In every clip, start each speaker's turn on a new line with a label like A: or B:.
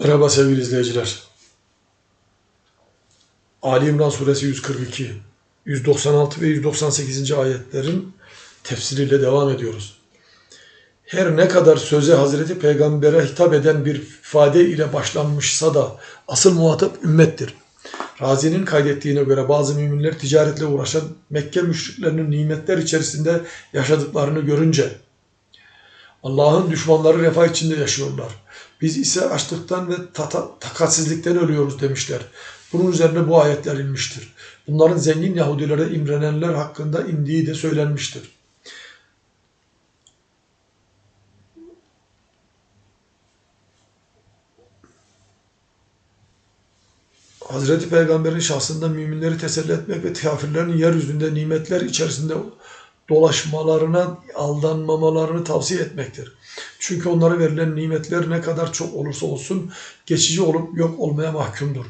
A: Merhaba sevgili izleyiciler. Ali İmran suresi 142, 196 ve 198. ayetlerin tefsiriyle devam ediyoruz. Her ne kadar söze Hazreti Peygamber'e hitap eden bir ifade ile başlanmışsa da asıl muhatap ümmettir. Razi'nin kaydettiğine göre bazı müminler ticaretle uğraşan Mekke müşriklerinin nimetler içerisinde yaşadıklarını görünce Allah'ın düşmanları refah içinde yaşıyorlar. Biz ise açlıktan ve takatsizlikten ölüyoruz demişler. Bunun üzerine bu ayetler inmiştir. Bunların zengin Yahudilere imrenenler hakkında indiği de söylenmiştir. Hazreti Peygamber'in şahsında müminleri teselli etmek ve kafirlerin yeryüzünde nimetler içerisinde dolaşmalarına, aldanmamalarını tavsiye etmektir. Çünkü onlara verilen nimetler ne kadar çok olursa olsun geçici olup yok olmaya mahkumdur.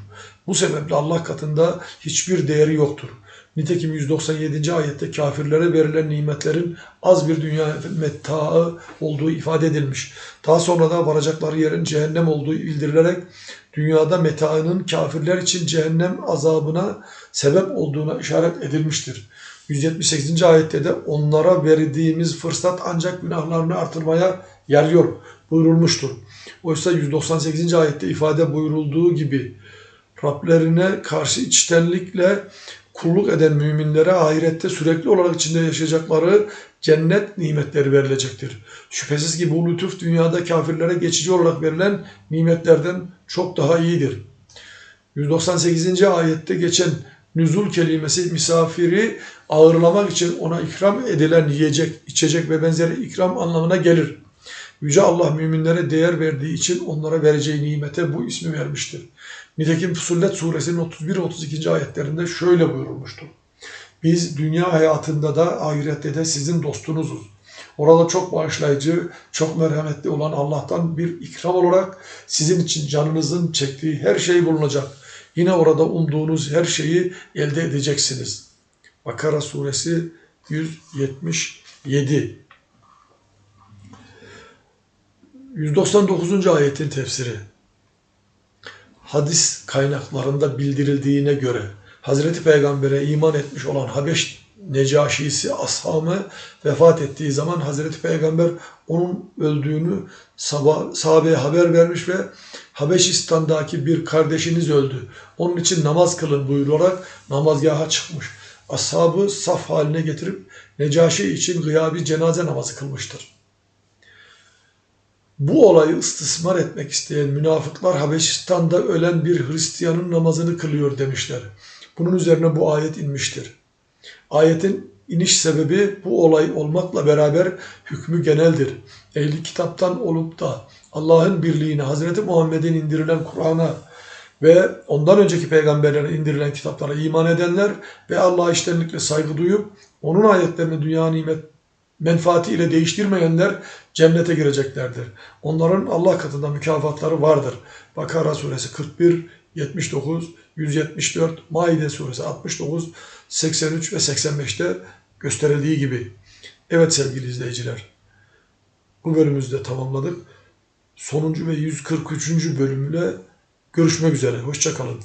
A: Bu sebeple Allah katında hiçbir değeri yoktur. Nitekim 197. ayette kafirlere verilen nimetlerin az bir dünya mettaı olduğu ifade edilmiş. Daha sonra da varacakları yerin cehennem olduğu bildirilerek dünyada metaının kafirler için cehennem azabına sebep olduğuna işaret edilmiştir. 178. ayette de onlara verdiğimiz fırsat ancak günahlarını artırmaya yarıyor buyurulmuştur. Oysa 198. ayette ifade buyurulduğu gibi Rablerine karşı içtenlikle kulluk eden müminlere ahirette sürekli olarak içinde yaşayacakları cennet nimetleri verilecektir. Şüphesiz ki bu lütuf dünyada kafirlere geçici olarak verilen nimetlerden çok daha iyidir. 198. ayette geçen nüzul kelimesi misafiri ağırlamak için ona ikram edilen yiyecek, içecek ve benzeri ikram anlamına gelir. Yüce Allah müminlere değer verdiği için onlara vereceği nimete bu ismi vermiştir. Nitekim Fusullet suresinin 31 32. ayetlerinde şöyle buyurulmuştur. Biz dünya hayatında da ahirette de sizin dostunuzuz. Orada çok bağışlayıcı, çok merhametli olan Allah'tan bir ikram olarak sizin için canınızın çektiği her şey bulunacak. Yine orada umduğunuz her şeyi elde edeceksiniz. Bakara suresi 177 199. ayetin tefsiri hadis kaynaklarında bildirildiğine göre Hazreti Peygamber'e iman etmiş olan Habeş Necaşisi ashamı vefat ettiği zaman Hazreti Peygamber onun öldüğünü sahabeye haber vermiş ve Habeşistan'daki bir kardeşiniz öldü. Onun için namaz kılın buyurarak namazgaha çıkmış. Ashabı saf haline getirip Necaşi için gıyabi cenaze namazı kılmıştır. Bu olayı istismar etmek isteyen münafıklar Habeşistan'da ölen bir Hristiyanın namazını kılıyor demişler. Bunun üzerine bu ayet inmiştir. Ayetin iniş sebebi bu olay olmakla beraber hükmü geneldir. Ehli kitaptan olup da Allah'ın birliğine, Hazreti Muhammed'in indirilen Kur'an'a ve ondan önceki peygamberlere indirilen kitaplara iman edenler ve Allah'a iştenlikle saygı duyup onun ayetlerini dünya nimet menfaati ile değiştirmeyenler cennete gireceklerdir. Onların Allah katında mükafatları vardır. Bakara suresi 41, 79, 174, Maide suresi 69, 83 ve 85'te gösterildiği gibi. Evet sevgili izleyiciler, bu bölümümüzü de tamamladık. Sonuncu ve 143. bölümle görüşmek üzere. Hoşçakalın.